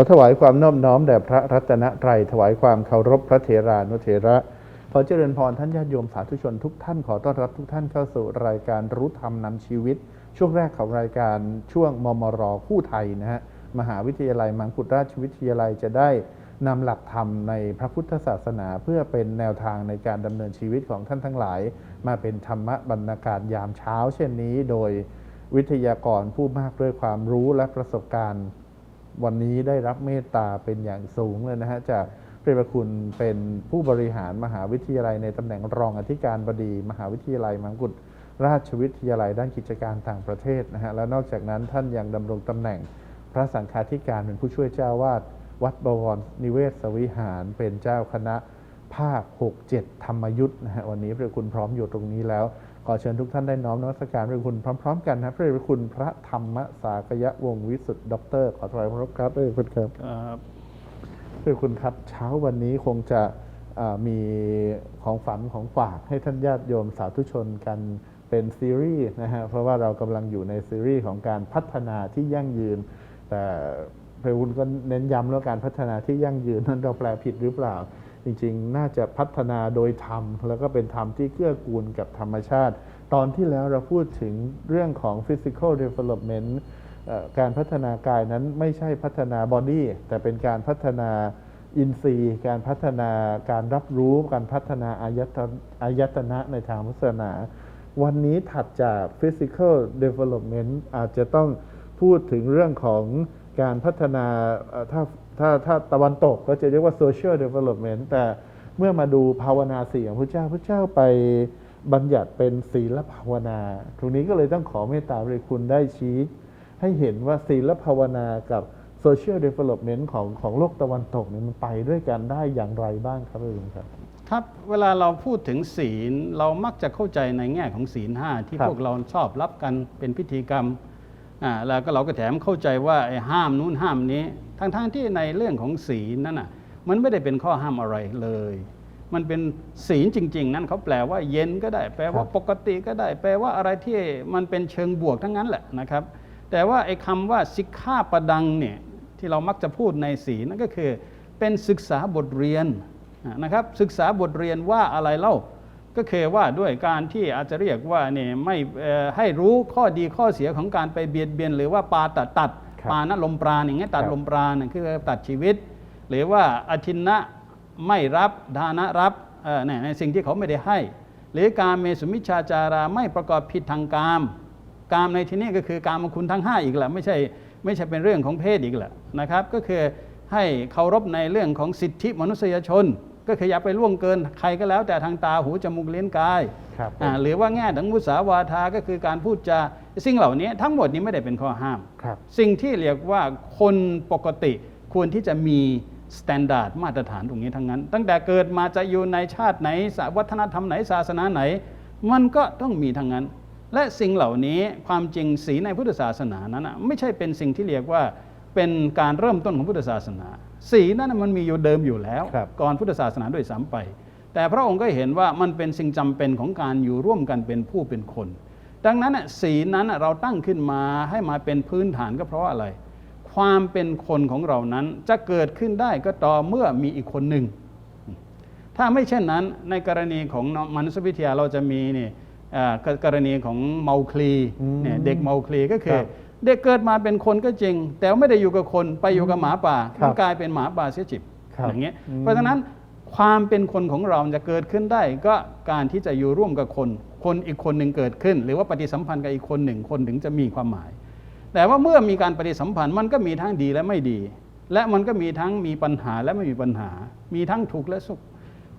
ขอถวายความนอบน้อมแด่พระรัตนตรัยถวายความเคารพพระเถรานุเถระขอเจริญพรท่านญาติโยมสาธุชนทุกท่านขอต้อนรับทุกท่านเข้าสู่รายการรู้ธรรมนำชีวิต ช่วงแรกของรายการช่วงมมรคู่ไทยนะฮะมหาวิทยาลัยมังคุดราชวิทยาลัยจะได้นำหลักธรรมในพระพุทธศาสนา เพื่อเป็นแนวทางในการดำเนินชีวิตของท่านทั้งหลาย มาเป็นธรรมบรรณาการยามเช้า เช่นนี้ โดยวิทยากรผู้มากด้วยความรู้และประสบการณ์ วันนี้ได้รับเมตตาเป็นอย่างสูงเลยนะฮะจากพระเดชพระคุณเป็นผู้บริหารมหาวิทยาลัยในตำแหน่งรองอธิการบดี มหาวิทยาลัยมังกรราชวิทยาลัยด้านกิจการต่างประเทศนะฮะและนอกจากนั้นท่านยังดำรงตำแหน่งพระสังฆาธิการเป็นผู้ช่วยเจ้าวาดวัดบวรนิเวศวิหารเป็นเจ้าคณะภาค 6 7 ธรรมยุทธ์นะฮะวันนี้พระเดชพระคุณพร้อมอยู่ตรงนี้แล้ว ขอเชิญทุกท่านได้น้อมนมัสการพระเดชพระคุณพร้อม ๆ กันนะพระเดชพระคุณพระธรรมสากยวงศ์วิสุทธ์ด็อกเตอร์ขอถวายพระครับพระเดชพระคุณครับครับคือคุณครับ เช้าวันนี้คงจะอ่ามีของฝันของฝากให้ท่านญาติโยมสาธุชนกันเป็นซีรีส์นะฮะเพราะว่าเรากำลังอยู่ในซีรีส์ของการพัฒนาที่ยั่งยืน แต่พระคุณก็เน้นย้ำแล้วการพัฒนาที่ยั่งยืนนั้นเราแปลผิดหรือเปล่า จริงๆ น่าจะพัฒนาโดยธรรม แล้วก็เป็นธรรมที่เกื้อกูลกับธรรมชาติ ตอนที่แล้วเราพูดถึงเรื่องของ physical development การพัฒนากายนั้นไม่ใช่พัฒนาบอดี้แต่เป็นการพัฒนาอินทรีย์ การพัฒนาการรับรู้ การพัฒนาอายตนะอายตนะในทางพุทธศาสนา วันนี้ถัดจาก physical development อาจจะต้องพูดถึงเรื่องของการพัฒนาถ้า ถ้าถ้าตะวันตกก็จะเรียกว่า social development แต่เมื่อมาดูภาวนาสี่ของพระเจ้าพระเจ้าไปบัญญัติเป็นศีลภาวนา ตรงนี้ก็เลยต้องขอเมตตาเลยคุณได้ชี้ ให้เห็นว่าศีลภาวนากับโซเชียลเดเวล็อปเมนต์ของของโลกตะวันตกเนี่ยมันไปด้วยกันได้อย่างไรบ้างครับพี่ลุงครับ ครับเวลาเราพูดถึงศีลเรามักจะเข้าใจในแง่ของศีลห้าที่พวกเราชอบรับกันเป็นพิธีกรรม อ่าแล้วก็เราก็แถมเข้าใจว่าไอ้ห้ามนู้นห้ามนี้ทั้งๆที่ในเรื่องของศีลนั่นน่ะมันไม่ได้เป็นข้อห้ามอะไรเลย มันเป็นศีลจริง ๆ นั่นเขาแปลว่าเย็นก็ได้ แปลว่าปกติก็ได้ แปลว่าอะไรที่มันเป็นเชิงบวกทั้งนั้นแหละนะครับ แต่ว่าไอ้คำว่าสิกขาปดังเนี่ยที่เรามักจะพูดในศีลนั่นก็คือ เป็นศึกษาบทเรียนนะครับศึกษาบทเรียนว่าอะไรเล่า ก็คือว่าด้วยการที่อาจจะเรียกว่าเนี่ยไม่เอ่อให้รู้ข้อดีข้อเสียของการไปเบียดเบียน หรือว่าปาตัดตัดครับปานะลมปราณอย่างเงี้ยตัดครับลมปราณนั่นคือตัดชีวิต หรือว่าอธินนะไม่รับดานะรับเอ่อเนี่ยในสิ่งที่เขาไม่ได้ให้ หรือการเมสุมิชฌาจาราไม่ประกอบผิดทางกามกามในที่นี้ก็คือการมคุณทั้ง 5 อีกแหละไม่ใช่ไม่ใช่เป็นเรื่องของเพศอีกแหละนะครับ ก็คือให้เคารพในเรื่องของสิทธิมนุษยชน ก็คืออย่าไปล่วงเกิน ใครก็แล้วแต่ทางตาหูจมูกเลี้ยงกายครับผมอ่าหรือว่าแง่ทั้งมุสาวาทาก็คือการพูดจาสิ่งเหล่านี้ทั้งหมดนี้ไม่ได้เป็นข้อห้ามครับสิ่งที่เรียกว่าคนปกติควรที่จะมีสแตนดาร์ดมาตรฐานตรงนี้ทั้งนั้น ตั้งแต่เกิดมาจะอยู่ในชาติไหนศาวัฒนธรรมไหนศาสนาไหน มันก็ต้องมีทั้งนั้น และสิ่งเหล่านี้ความจริงสีลในพุทธศาสนานั้นน่ะไม่ใช่เป็นสิ่งที่เรียกว่าเป็นการเริ่มต้นของพุทธศาสนา สีลนั้นนะมันมีอยู่เดิมอยู่แล้วครับก่อนพุทธศาสนาด้วยซ้ำไป แต่พระองค์ก็เห็นว่ามันเป็นสิ่งจำเป็นของการอยู่ร่วมกันเป็นผู้เป็นคน ดังนั้นน่ะศีลนั้นน่ะเราตั้งขึ้นมาให้มาเป็นพื้นฐานก็เพราะอะไร ความเป็นคนของเรานั้นจะเกิดขึ้นได้ก็ต่อเมื่อมีอีกคนหนึ่ง ถ้าไม่เช่นนั้นในกรณีของมนุษยวิทยาเราจะมีนี่เอ่อกกรณีของเมาคลีอืมเนี่ยเด็กเมาคลีก็คืคอรับ เด็กเกิดมาเป็นคนก็จริง แต่ไม่ได้อยู่กับคนไปอยู่กับหมาป่าครับมันกลายเป็นหมาป่าเสียจิบครับอย่างเงี้ยอืม เพราะฉะนั้นความเป็นคนของเราจะเกิดขึ้นได้ ก็การที่จะอยู่ร่วมกับคน คนอีกคนหนึ่งเกิดขึ้น หรือว่าปฏิสัมพันธ์กับอีกคนหนึ่งคนถึงจะมีความหมาย แต่ว่าเมื่อมีการปฏิสัมพันธ์มันก็มีทั้งดีและไม่ดี และมันก็มีทั้งมีปัญหาและไม่มีปัญหา มีทั้งถูกและสุข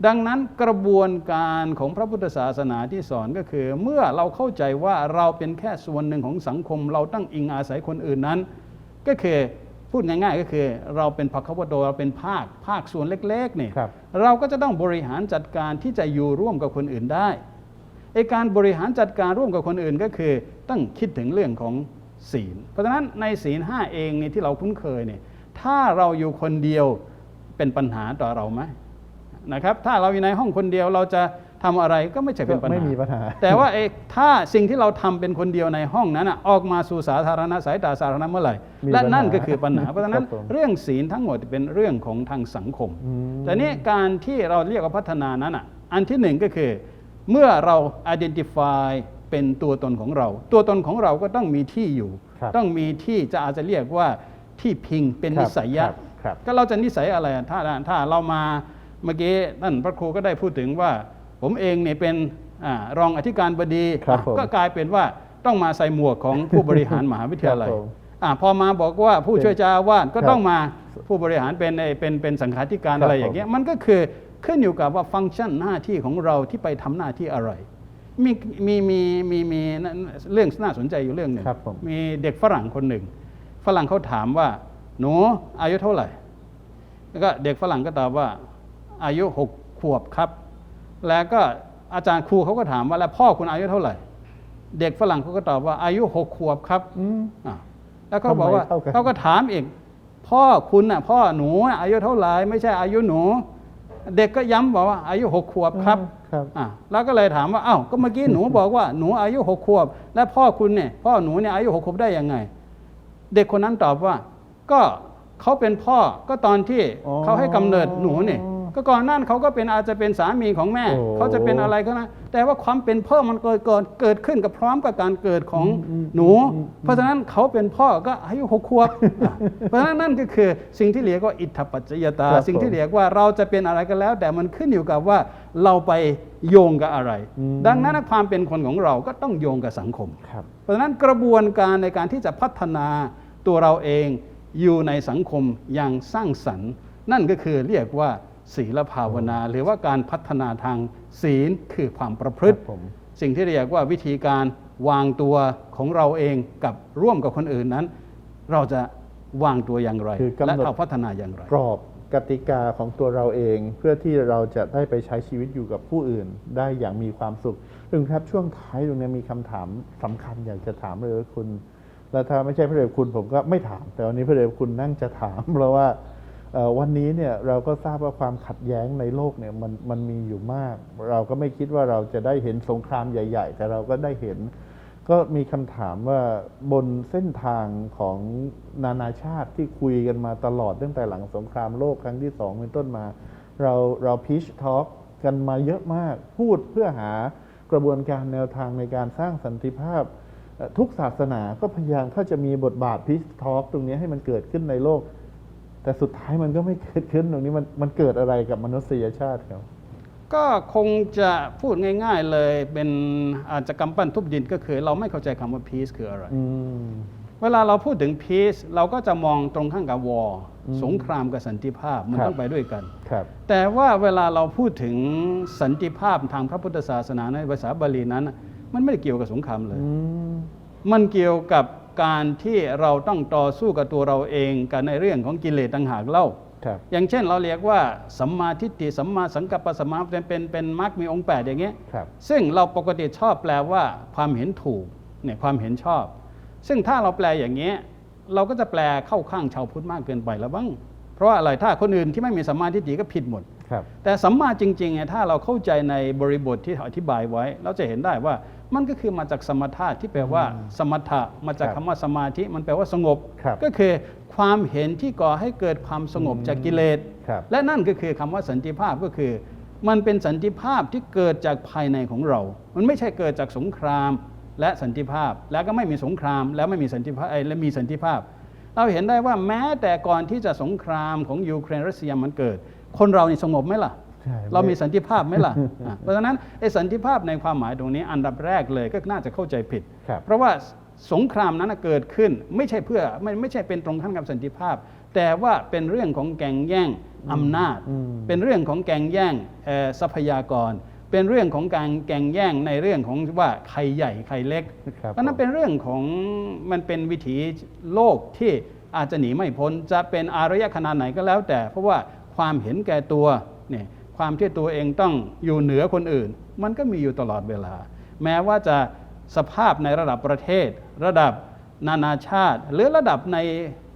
ดังนั้นกระบวนการของพระพุทธศาสนาที่สอนก็คือ เมื่อเราเข้าใจว่าเราเป็นแค่ส่วนหนึ่งของสังคม เราตั้งอิงอาศัยคนอื่นนั้น ก็คือพูดง่ายๆก็คือ เราเป็นภควโตเราเป็นภาคภาคส่วนเล็กๆนี่ครับเราก็จะต้องบริหารจัดการที่จะอยู่ร่วมกับคนอื่นได้ไอการบริหารจัดการร่วมกับคนอื่นก็คือต้องคิดถึงเรื่องของศีล เพราะฉะนั้นในศีลห้าเองนี่ที่เราคุ้นเคยเนี่ยถ้าเราอยู่คนเดียวเป็นปัญหาต่อเราไหม นะครับถ้าเราอยู่ในห้องคนเดียวเราจะทำอะไรก็ไม่ใช่เป็นปัญก็ไม่หามีปัญหา แต่ว่าเอกถ้าสิ่งที่เราทำเป็นคนเดียวในห้องนั้นน่ะออกมาสู่สาธารณะสายตาสาธารณะเมื่อไหร่มีและปัญหานั่นก็คือปัญหาเพราะฉะนั้นครับผมเรื่องศีลทั้งหมดเป็นเรื่องของทางสังคมอืมแต่นี่การที่เราเรียกว่าพัฒนานั้นอะอันที่หนึ่งก็คือ เมื่อเรา identify เป็นตัวตนของเรา ตัวตนของเราก็ต้องมีที่อยู่ครับต้องมีที่จะอาจจะเรียกว่าที่พิงเป็นครับนิสัยะครับครับก็เราจะนิสัยอะไรอะถ้าถ้าเรามา เมื่อกี้ท่านพระครูก็ได้พูดถึงว่า ผมเองเนี่ยเป็นอารองอธิการบดีครับอะผมก็กลายเป็นว่าต้องมาใส่หมวกของผู้บริหารมหาวิทยาลัยครับผมอะพอมาบอกว่าผู้ช่วยเจ้าอาวาสก็ครับต้องมาผู้บริหารเป็นไอ้เป็นเป็นสังฆาธิการครับอะไรอย่างเงี้ยมันก็คือขึ้นอยู่กับว่าฟังก์ชันหน้าที่ของเราที่ไปทำหน้าที่อะไรมีมีมีมีมีเรื่องน่าสนใจอยู่เรื่องหนึ่งครับผมมีเด็กฝรั่งคนหนึ่ง ฝรั่งเขาถามว่า หนูอายุเท่าไหร่ แล้วก็เด็กฝรั่งก็ตอบว่า อายุหกขวบครับ แล้วก็อาจารย์ครูเขาก็ถามว่าแล้วพ่อคุณอายุเท่าไหร่ เด็กฝรั่งเขาก็ตอบว่าอายุหกขวบครับอืมอะแล้วเขาบอกว่าทำไมเท่ากันเขาก็ถามอีกพ่อคุณน่ะพ่อหนูน่ะอายุเท่าไหร่ไม่ใช่อายุหนู เด็กก็ย้ำบอกว่าอายุหกขวบครับครับอะแล้วก็เลยถามว่าอ้าวก็เมื่อกี้หนูบอกว่าหนูอายุหกขวบ และพ่อคุณเนี่ยพ่อหนูเนี่ยอายุหกขวบได้ยังไง เด็กคนนั้นตอบว่า ก็เขาเป็นพ่อก็ตอนที่อ๋อเขาให้กำเนิดหนูเนี่ย ก็ก่อนหนั้นเขาก็เป็นอาจจะเป็นสามีของแม่โอ้เขาจะเป็นอะไรก็นะแต่ว่าความเป็นพ่อมันเกิดเกิดเกิดขึ้นกับพร้อมกับการเกิดของหนู เพราะฉะนั้นเขาเป็นพ่อก็อายุหกขวบอะเพราะฉะนั้นนั่นก็คือสิ่งที่เรียกว่าอิทธปัจจยตาครับสิ่งที่ผมเรียกว่าเราจะเป็นอะไรก็แล้ว แต่มันขึ้นอยู่กับว่าเราไปโยงกับอะไรอืมดังนั้นความเป็นคนของเราก็ต้องโยงกับสังคมครับเพราะฉะนั้นกระบวนการในการที่จะพัฒนาตัวเราเองอยู่ในสังคมอย่างสร้างสรรค์ นั่นก็คือเรียกว่า ศีลภาวนา หรือว่าการพัฒนาทางศีลคือความประพฤติครับผมสิ่งที่เรียกว่าวิธีการวางตัวของเราเองกับร่วมกับคนอื่นนั้น เราจะวางตัวอย่างไรคือกำหนดและเราพัฒนาอย่างไรกรอบกติกาของตัวเราเองเพื่อที่เราจะได้ไปใช้ชีวิตอยู่กับผู้อื่น ได้อย่างมีความสุขถึงครับช่วงท้ายตรงนี้มีคำถามสำคัญอยากจะถามเลยว่าคุณแล้วถ้าไม่ใช่พระเดชคุณผมก็ไม่ถาม แต่วันนี้พระเดชคุณนั่งจะถาม เพราะว่าเอ่อ วันนี้เนี่ยเราก็ทราบว่าความขัดแย้งในโลกเนี่ยมันมันมีอยู่มาก เราก็ไม่คิดว่าเราจะได้เห็นสงครามใหญ่ ๆ แต่เราก็ได้เห็น ก็มีคำถามว่าบนเส้นทางของนานาชาติที่คุยกันมาตลอดตั้งแต่หลังสงครามโลกครั้งที่สองเป็นต้นมา เราเราพิชทอ k กันมาเยอะมาก พูดเพื่อหากระบวนการแนวทางในการสร้างสันติภาพทุกศาสนาก็พยายามถ้าจะมีบทบาทพิชทอ k ตรงนี้ให้มันเกิดขึ้นในโลก แต่สุดท้ายมันก็ไม่เกิดขึ้นตรงนี้มันมันเกิดอะไรกับมนุษยชาติครับก็คงจะพูดง่าย ๆเลยเป็นอาจจะกำปั้นทุบดินก็คือ เราไม่เข้าใจคำว่า peace คืออะไรอืมเวลาเราพูดถึง peace เราก็จะมองตรงข้ามกับ war อืมสงครามกับสันติภาพมันครับต้องไปด้วยกันครับแต่ว่าเวลาเราพูดถึงสันติภาพทางพระพุทธศาสนาในภาษาบาลีนั้นน่ะมันไม่ได้เกี่ยวกับสงครามเลยอืมมันเกี่ยวกับ การที่เราต้องต่อสู้กับตัวเราเองกันในเรื่องของกิเลสต่างหากเล่าครับอย่างเช่นเราเรียกว่าสัมมาทิฏฐิสัมมาสังกัปปะสัมมาเป็นเป็นเป็นมรรคมีองค์แปดอย่างเงี้ยครับซึ่งเราปกติชอบแปลว่าความเห็นถูกเนี่ยความเห็นชอบ ซึ่งถ้าเราแปลอย่างนี้ยเราก็จะแปลเข้าข้างชาวพุทธมากเกินไปแล้วบ้าง เพราะว่าอะไรถ้าคนอื่นที่ไม่มีสัมมาทิฏฐิก็ผิดหมดครับแต่สัมมาจริงๆเนี่ยถ้าเราเข้าใจในบริบทที่อธิบายไว้ เราจะเห็นได้ว่า มันก็คือมาจากสมถะที่แปลว่า สมถะมาจากครัคำบว่าสมาธิมันแปลว่าสงบครับก็คือความเห็นที่ก่อให้เกิดความสงบจากกิเลสครับและนั่นก็คือคำว่าสันติภาพก็คือ มันเป็นสันติภาพที่เกิดจากภายในของเรา มันไม่ใช่เกิดจากสงครามและสันติภาพ แล้วก็ไม่มีสงคราม แล้วไม่มีสันติภาพเอ้ยและมีสันติภาพ เราเห็นได้ว่าแม้แต่ก่อนที่จะสงครามของยูเครนรัสเซียมันเกิด คนเรานี่สงบไหมล่ะใช่ เรามีสันติภาพไหมล่ะอะ เพราะฉะนั้นไอ้สันติภาพในความหมายตรงนี้อันดับแรกเลยก็น่าจะเข้าใจผิดครับเพราะว่าสงครามนั้นนะเกิดขึ้นไม่ใช่เพื่อไม่ไม่ใช่เป็นตรงข้ามกับสันติภาพ แต่ว่าเป็นเรื่องของแก่งแย่งอำนาจอืมเป็นเรื่องของแก่งแย่งเอ่อทรัพยากร เป็นเรื่องของการแก่งแย่งในเรื่องของว่าใครใหญ่ใครเล็กครับเพราะนั้นเป็นเรื่องของมันเป็นวิถีโลกที่อาจจะหนีไม่พ้นจะเป็นอารยะขนาดไหนก็แล้วแต่ เพราะว่าความเห็นแก่ตัวเนี่ย ความที่ตัวเองต้องอยู่เหนือคนอื่น มันก็มีอยู่ตลอดเวลา แม้ว่าจะสภาพในระดับประเทศ ระดับนานาชาติ หรือระดับใน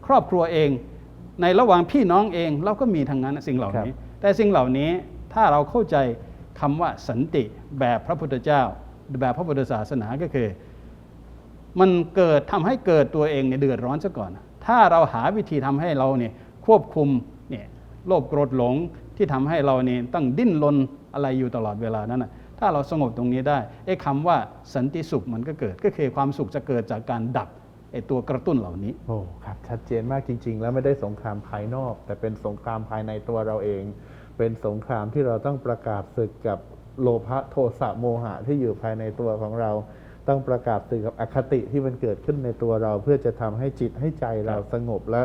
ครอบครัวเอง ในระหว่างพี่น้องเองเราก็มีทั้งนั้นสิ่งเหล่านี้ แต่สิ่งเหล่านี้ถ้าเราเข้าใจคำว่าสันติแบบพระพุทธเจ้า แบบพระพุทธศาสนาก็คือ มันเกิดทำให้เกิดตัวเองเนี่ยเดือดร้อนซะก่อน ถ้าเราหาวิธีทำให้เราเนี่ยควบคุมเนี่ยโลภโกรธหลง ที่ทำให้เราเนี่ยต้องดิ้นรนอะไรอยู่ตลอดเวลานั้นนะถ้าเราสงบตรงนี้ได้ไอ้คำว่าสันติสุขมันก็เกิดก็คือความสุขจะเกิดจากการดับไอ้ตัวกระตุ้นเหล่านี้โอ้ครับชัดเจนมากจริง ๆ แล้วไม่ได้สงครามภายนอก แต่เป็นสงครามภายในตัวเราเอง เป็นสงครามที่เราต้องประกาศศึกกับโลภะโทสะโมหะที่อยู่ภายในตัวของเรา ต้องประกาศศึกกับอคติที่มันเกิดขึ้นในตัวเรา เพื่อจะทำให้จิตให้ใจเราสงบและ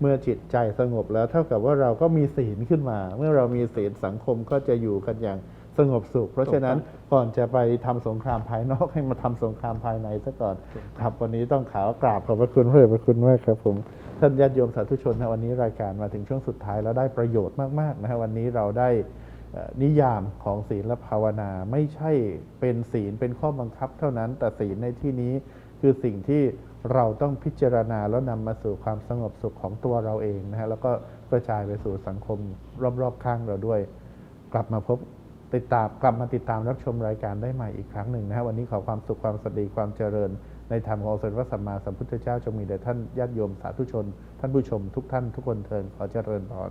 เมื่อจิตใจสงบแล้วเท่ากับว่าเราก็มีศีลขึ้นมา เมื่อเรามีศีลสังคมก็จะอยู่กันอย่างสงบสุข เพราะฉะนั้นก่อนจะไปทำสงครามภายนอกให้มาทำสงครามภายในซะก่อนครับวันนี้ต้องขาวกราบขอบพระคุณพระเดชพระคุณมากครับผมท่านญาติโยมสาธุชนนะวันนี้รายการมาถึงช่วงสุดท้ายแล้วได้ประโยชน์มากๆนะฮะวันนี้เราได้นิยามของศีลและภาวนาไม่ใช่เป็นศีลเป็นข้อบังคับเท่านั้น แต่ศีลในที่นี้คือสิ่งที่ เราต้องพิจารณาแล้วนำมาสู่ความสงบสุขของตัวเราเองนะฮะแล้วก็กระจายไปสู่สังคมรอบๆข้างเราด้วย กลับมาพบติดตามกลับมาติดตามรับชมรายการได้ใหม่อีกครั้งหนึ่งนะฮะวันนี้ขอความสุขความสวัสดีความเจริญ ในธรรมขององค์สมเด็จพระสัมมาสัมพุทธเจ้าจงมีแด่ท่านญาติโยมสาธุชน ท่านผู้ชมทุกท่านทุกคนเทินขอเจริญพร